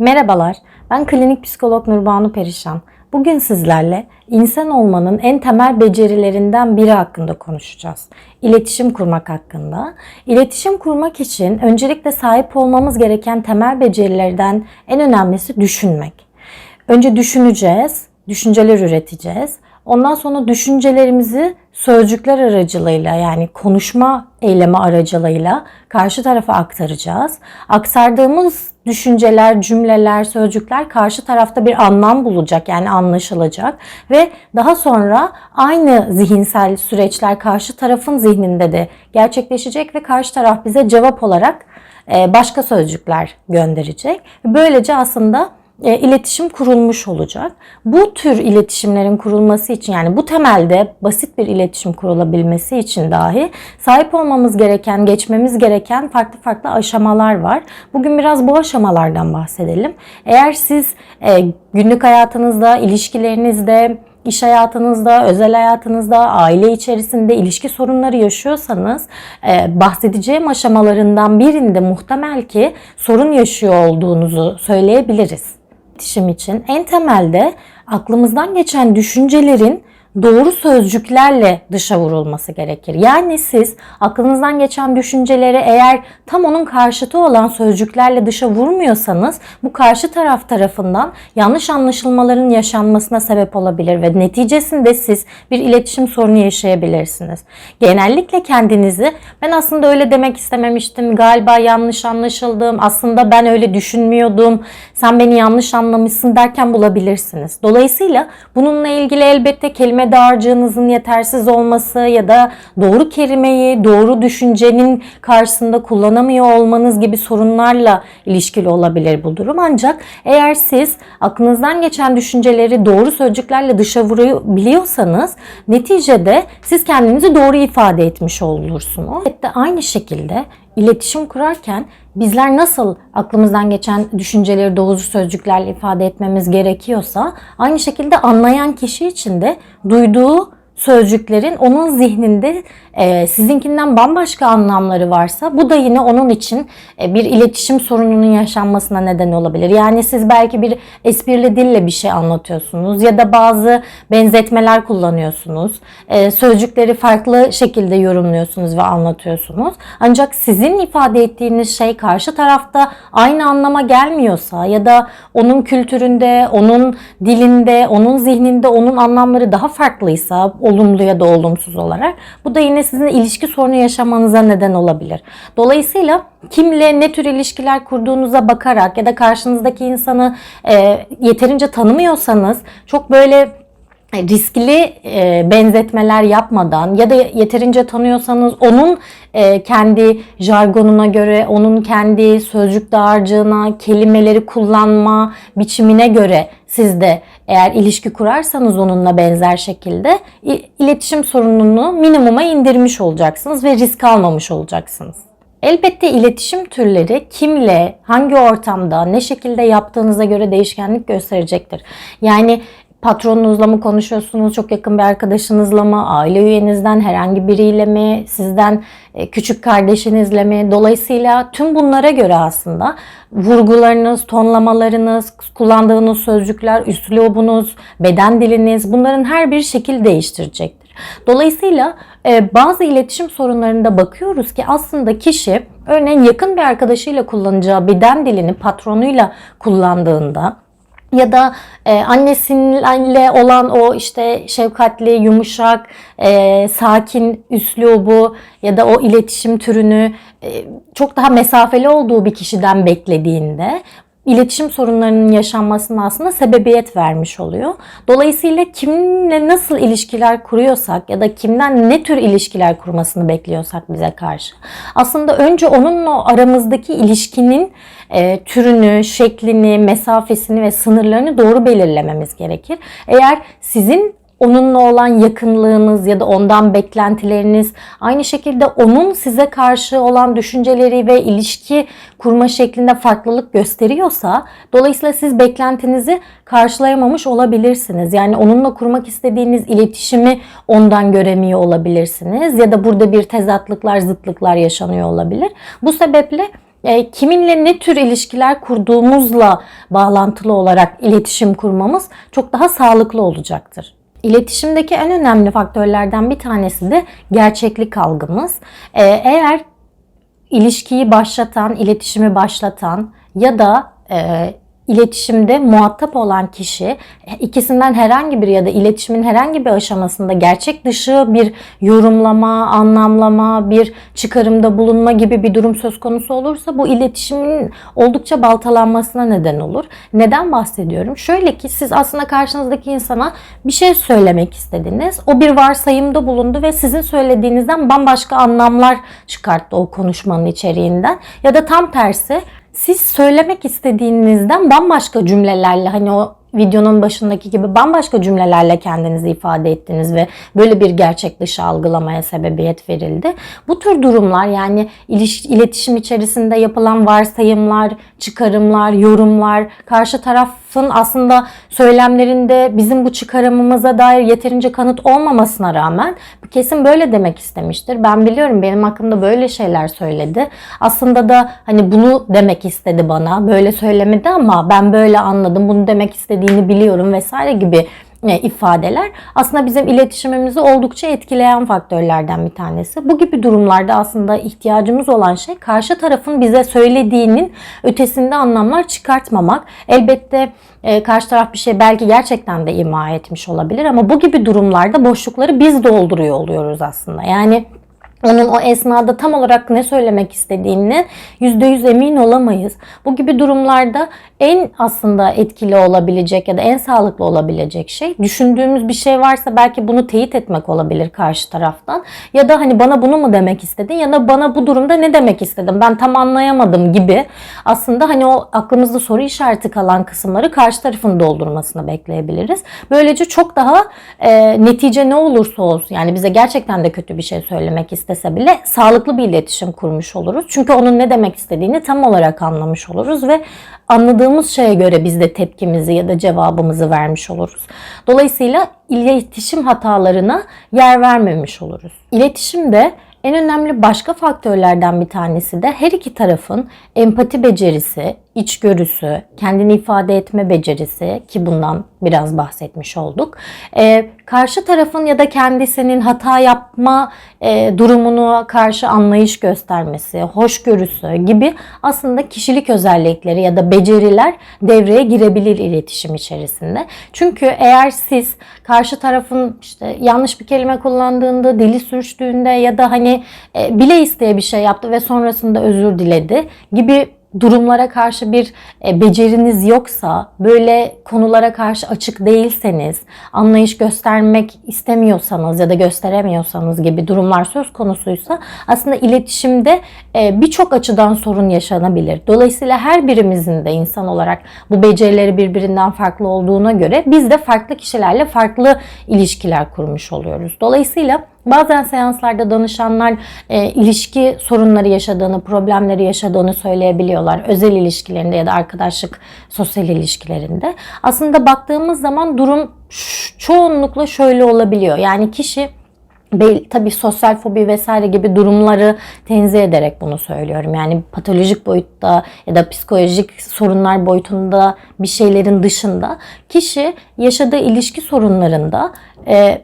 Merhabalar, ben klinik psikolog Nurbanu Perişan. Bugün sizlerle insan olmanın en temel becerilerinden biri hakkında konuşacağız. İletişim kurmak hakkında. İletişim kurmak için öncelikle sahip olmamız gereken temel becerilerden en önemlisi düşünmek. Önce düşüneceğiz, düşünceler üreteceğiz. Ondan sonra düşüncelerimizi sözcükler aracılığıyla yani konuşma eylemi aracılığıyla karşı tarafa aktaracağız. Aktardığımız düşünceler, cümleler, sözcükler karşı tarafta bir anlam bulacak yani anlaşılacak ve daha sonra aynı zihinsel süreçler karşı tarafın zihninde de gerçekleşecek ve karşı taraf bize cevap olarak e, başka sözcükler gönderecek. Böylece aslında e, iletişim kurulmuş olacak. Bu tür iletişimlerin kurulması için yani bu temelde basit bir iletişim kurulabilmesi için dahi sahip olmamız gereken, geçmemiz gereken farklı farklı aşamalar var. Bugün biraz bu aşamalardan bahsedelim. Eğer siz e, günlük hayatınızda, ilişkilerinizde, iş hayatınızda, özel hayatınızda, aile içerisinde ilişki sorunları yaşıyorsanız e, bahsedeceğim aşamalarından birinde muhtemel ki sorun yaşıyor olduğunuzu söyleyebiliriz iletişim için en temelde aklımızdan geçen düşüncelerin doğru sözcüklerle dışa vurulması gerekir. Yani siz aklınızdan geçen düşünceleri eğer tam onun karşıtı olan sözcüklerle dışa vurmuyorsanız bu karşı taraf tarafından yanlış anlaşılmaların yaşanmasına sebep olabilir ve neticesinde siz bir iletişim sorunu yaşayabilirsiniz. Genellikle kendinizi ben aslında öyle demek istememiştim, galiba yanlış anlaşıldım, aslında ben öyle düşünmüyordum, sen beni yanlış anlamışsın derken bulabilirsiniz. Dolayısıyla bununla ilgili elbette kelime kelime dağarcığınızın yetersiz olması ya da doğru kelimeyi doğru düşüncenin karşısında kullanamıyor olmanız gibi sorunlarla ilişkili olabilir bu durum. Ancak eğer siz aklınızdan geçen düşünceleri doğru sözcüklerle dışa vurabiliyorsanız neticede siz kendinizi doğru ifade etmiş olursunuz. Evet de aynı şekilde iletişim kurarken bizler nasıl aklımızdan geçen düşünceleri doğru sözcüklerle ifade etmemiz gerekiyorsa aynı şekilde anlayan kişi için de duyduğu sözcüklerin onun zihninde e, sizinkinden bambaşka anlamları varsa bu da yine onun için e, bir iletişim sorununun yaşanmasına neden olabilir. Yani siz belki bir esprili dille bir şey anlatıyorsunuz ya da bazı benzetmeler kullanıyorsunuz. E, sözcükleri farklı şekilde yorumluyorsunuz ve anlatıyorsunuz. Ancak sizin ifade ettiğiniz şey karşı tarafta aynı anlama gelmiyorsa ya da onun kültüründe, onun dilinde, onun zihninde onun anlamları daha farklıysa olumlu ya da olumsuz olarak bu da yine sizin ilişki sorunu yaşamanıza neden olabilir. Dolayısıyla kimle ne tür ilişkiler kurduğunuza bakarak ya da karşınızdaki insanı e, yeterince tanımıyorsanız çok böyle riskli e, benzetmeler yapmadan ya da yeterince tanıyorsanız onun e, kendi jargonuna göre, onun kendi sözcük dağarcığına, kelimeleri kullanma biçimine göre siz de eğer ilişki kurarsanız onunla benzer şekilde iletişim sorununu minimuma indirmiş olacaksınız ve risk almamış olacaksınız. Elbette iletişim türleri kimle, hangi ortamda, ne şekilde yaptığınıza göre değişkenlik gösterecektir. Yani patronunuzla mı konuşuyorsunuz, çok yakın bir arkadaşınızla mı, aile üyenizden herhangi biriyle mi, sizden e, küçük kardeşinizle mi? Dolayısıyla tüm bunlara göre aslında vurgularınız, tonlamalarınız, kullandığınız sözcükler, üslubunuz, beden diliniz bunların her bir şekil değiştirecektir. Dolayısıyla e, bazı iletişim sorunlarında bakıyoruz ki aslında kişi örneğin yakın bir arkadaşıyla kullanacağı beden dilini patronuyla kullandığında ya da e, annesiyle olan o işte şefkatli, yumuşak, e, sakin üslubu ya da o iletişim türünü e, çok daha mesafeli olduğu bir kişiden beklediğinde iletişim sorunlarının yaşanmasına aslında sebebiyet vermiş oluyor. Dolayısıyla kimle nasıl ilişkiler kuruyorsak ya da kimden ne tür ilişkiler kurmasını bekliyorsak bize karşı. Aslında önce onunla aramızdaki ilişkinin e, türünü, şeklini, mesafesini ve sınırlarını doğru belirlememiz gerekir. Eğer sizin onunla olan yakınlığınız ya da ondan beklentileriniz aynı şekilde onun size karşı olan düşünceleri ve ilişki kurma şeklinde farklılık gösteriyorsa dolayısıyla siz beklentinizi karşılayamamış olabilirsiniz. Yani onunla kurmak istediğiniz iletişimi ondan göremiyor olabilirsiniz ya da burada bir tezatlıklar, zıtlıklar yaşanıyor olabilir. Bu sebeple e, kiminle ne tür ilişkiler kurduğumuzla bağlantılı olarak iletişim kurmamız çok daha sağlıklı olacaktır. İletişimdeki en önemli faktörlerden bir tanesi de gerçeklik algımız. E, eğer ilişkiyi başlatan, iletişimi başlatan ya da e, iletişimde muhatap olan kişi ikisinden herhangi bir ya da iletişimin herhangi bir aşamasında gerçek dışı bir yorumlama, anlamlama, bir çıkarımda bulunma gibi bir durum söz konusu olursa bu iletişimin oldukça baltalanmasına neden olur. Neden bahsediyorum? Şöyle ki siz aslında karşınızdaki insana bir şey söylemek istediniz. O bir varsayımda bulundu ve sizin söylediğinizden bambaşka anlamlar çıkarttı o konuşmanın içeriğinden. Ya da tam tersi siz söylemek istediğinizden bambaşka cümlelerle hani o videonun başındaki gibi bambaşka cümlelerle kendinizi ifade ettiniz ve böyle bir gerçek dışı algılamaya sebebiyet verildi. Bu tür durumlar yani iletişim içerisinde yapılan varsayımlar, çıkarımlar, yorumlar, karşı tarafın aslında söylemlerinde bizim bu çıkarımımıza dair yeterince kanıt olmamasına rağmen kesin böyle demek istemiştir. Ben biliyorum benim hakkımda böyle şeyler söyledi. Aslında da hani bunu demek istedi bana. Böyle söylemedi ama ben böyle anladım. Bunu demek istediğini biliyorum vesaire gibi e, ifadeler aslında bizim iletişimimizi oldukça etkileyen faktörlerden bir tanesi. Bu gibi durumlarda aslında ihtiyacımız olan şey karşı tarafın bize söylediğinin ötesinde anlamlar çıkartmamak. Elbette e, karşı taraf bir şey belki gerçekten de ima etmiş olabilir ama bu gibi durumlarda boşlukları biz dolduruyor oluyoruz aslında. Yani onun o esnada tam olarak ne söylemek istediğini %100 emin olamayız. Bu gibi durumlarda en aslında etkili olabilecek ya da en sağlıklı olabilecek şey düşündüğümüz bir şey varsa belki bunu teyit etmek olabilir karşı taraftan. Ya da hani bana bunu mu demek istedin ya da bana bu durumda ne demek istedin ben tam anlayamadım gibi aslında hani o aklımızda soru işareti kalan kısımları karşı tarafın doldurmasını bekleyebiliriz. Böylece çok daha e, netice ne olursa olsun yani bize gerçekten de kötü bir şey söylemek istese bile sağlıklı bir iletişim kurmuş oluruz. Çünkü onun ne demek istediğini tam olarak anlamış oluruz ve anladığımız şeye göre biz de tepkimizi ya da cevabımızı vermiş oluruz. Dolayısıyla iletişim hatalarına yer vermemiş oluruz. İletişimde en önemli başka faktörlerden bir tanesi de her iki tarafın empati becerisi, içgörüsü, kendini ifade etme becerisi ki bundan biraz bahsetmiş olduk. Ee, karşı tarafın ya da kendisinin hata yapma e, durumunu karşı anlayış göstermesi, hoşgörüsü gibi aslında kişilik özellikleri ya da beceriler devreye girebilir iletişim içerisinde. Çünkü eğer siz karşı tarafın işte yanlış bir kelime kullandığında, dili sürçtüğünde ya da hani e, bile isteye bir şey yaptı ve sonrasında özür diledi gibi durumlara karşı bir e, beceriniz yoksa, böyle konulara karşı açık değilseniz, anlayış göstermek istemiyorsanız ya da gösteremiyorsanız gibi durumlar söz konusuysa aslında iletişimde e, birçok açıdan sorun yaşanabilir. Dolayısıyla her birimizin de insan olarak bu becerileri birbirinden farklı olduğuna göre biz de farklı kişilerle farklı ilişkiler kurmuş oluyoruz. Dolayısıyla Bazen seanslarda danışanlar e, ilişki sorunları yaşadığını, problemleri yaşadığını söyleyebiliyorlar. Özel ilişkilerinde ya da arkadaşlık, sosyal ilişkilerinde. Aslında baktığımız zaman durum çoğunlukla şöyle olabiliyor. Yani kişi tabii sosyal fobi vesaire gibi durumları tenzih ederek bunu söylüyorum. Yani patolojik boyutta ya da psikolojik sorunlar boyutunda bir şeylerin dışında kişi yaşadığı ilişki sorunlarında e,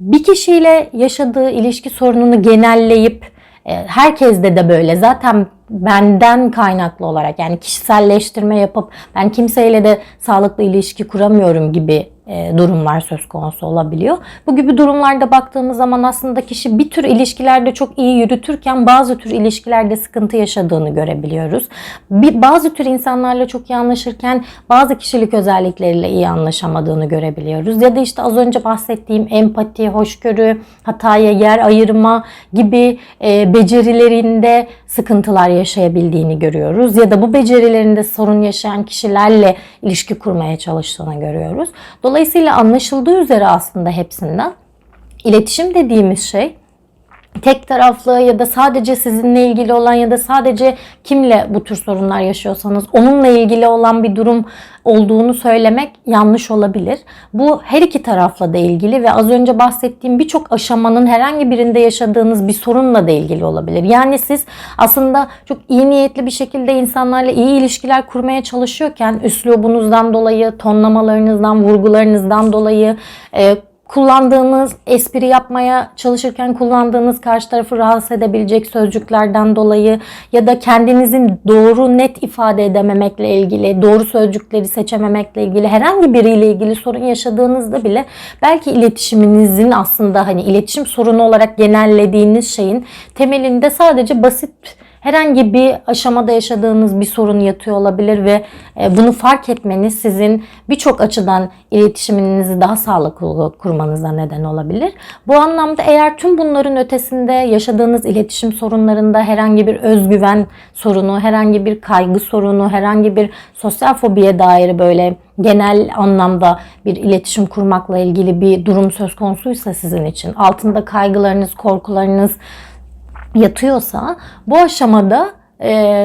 bir kişiyle yaşadığı ilişki sorununu genelleyip e, herkeste de böyle. Zaten benden kaynaklı olarak yani kişiselleştirme yapıp ben kimseyle de sağlıklı ilişki kuramıyorum gibi durumlar söz konusu olabiliyor. Bu gibi durumlarda baktığımız zaman aslında kişi bir tür ilişkilerde çok iyi yürütürken bazı tür ilişkilerde sıkıntı yaşadığını görebiliyoruz. Bir, bazı tür insanlarla çok iyi anlaşırken bazı kişilik özellikleriyle iyi anlaşamadığını görebiliyoruz. Ya da işte az önce bahsettiğim empati, hoşgörü, hataya yer ayırma gibi e, becerilerinde sıkıntılar yaşayabildiğini görüyoruz. Ya da bu becerilerinde sorun yaşayan kişilerle ilişki kurmaya çalıştığını görüyoruz. Dolayısıyla anlaşıldığı üzere aslında hepsinden iletişim dediğimiz şey tek taraflı ya da sadece sizinle ilgili olan ya da sadece kimle bu tür sorunlar yaşıyorsanız onunla ilgili olan bir durum olduğunu söylemek yanlış olabilir. Bu her iki tarafla da ilgili ve az önce bahsettiğim birçok aşamanın herhangi birinde yaşadığınız bir sorunla da ilgili olabilir. Yani siz aslında çok iyi niyetli bir şekilde insanlarla iyi ilişkiler kurmaya çalışıyorken üslubunuzdan dolayı, tonlamalarınızdan, vurgularınızdan dolayı e, kullandığınız, espri yapmaya çalışırken kullandığınız karşı tarafı rahatsız edebilecek sözcüklerden dolayı ya da kendinizin doğru net ifade edememekle ilgili, doğru sözcükleri seçememekle ilgili herhangi biriyle ilgili sorun yaşadığınızda bile belki iletişiminizin aslında hani iletişim sorunu olarak genellediğiniz şeyin temelinde sadece basit herhangi bir aşamada yaşadığınız bir sorun yatıyor olabilir ve e, bunu fark etmeniz sizin birçok açıdan iletişiminizi daha sağlıklı kurmanıza neden olabilir. Bu anlamda eğer tüm bunların ötesinde yaşadığınız iletişim sorunlarında herhangi bir özgüven sorunu, herhangi bir kaygı sorunu, herhangi bir sosyal fobiye dair böyle genel anlamda bir iletişim kurmakla ilgili bir durum söz konusuysa sizin için altında kaygılarınız, korkularınız, yatıyorsa bu aşamada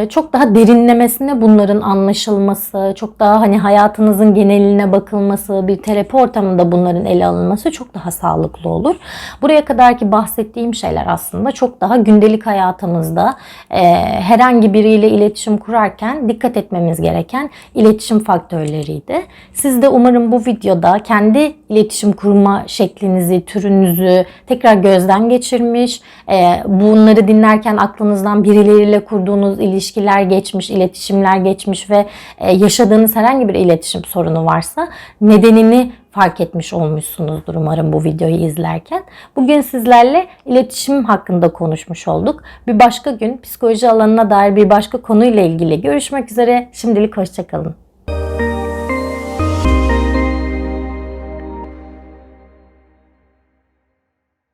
çok daha derinlemesine bunların anlaşılması, çok daha hani hayatınızın geneline bakılması, bir terapi ortamında bunların ele alınması çok daha sağlıklı olur. Buraya kadarki bahsettiğim şeyler aslında çok daha gündelik hayatımızda e, herhangi biriyle iletişim kurarken dikkat etmemiz gereken iletişim faktörleriydi. Siz de umarım bu videoda kendi iletişim kurma şeklinizi, türünüzü tekrar gözden geçirmiş, e, bunları dinlerken aklınızdan birileriyle kurduğunuz ilişkiler geçmiş, iletişimler geçmiş ve e, yaşadığınız herhangi bir iletişim sorunu varsa nedenini fark etmiş olmuşsunuzdur umarım bu videoyu izlerken. Bugün sizlerle iletişim hakkında konuşmuş olduk. Bir başka gün psikoloji alanına dair bir başka konuyla ilgili görüşmek üzere. Şimdilik hoşçakalın.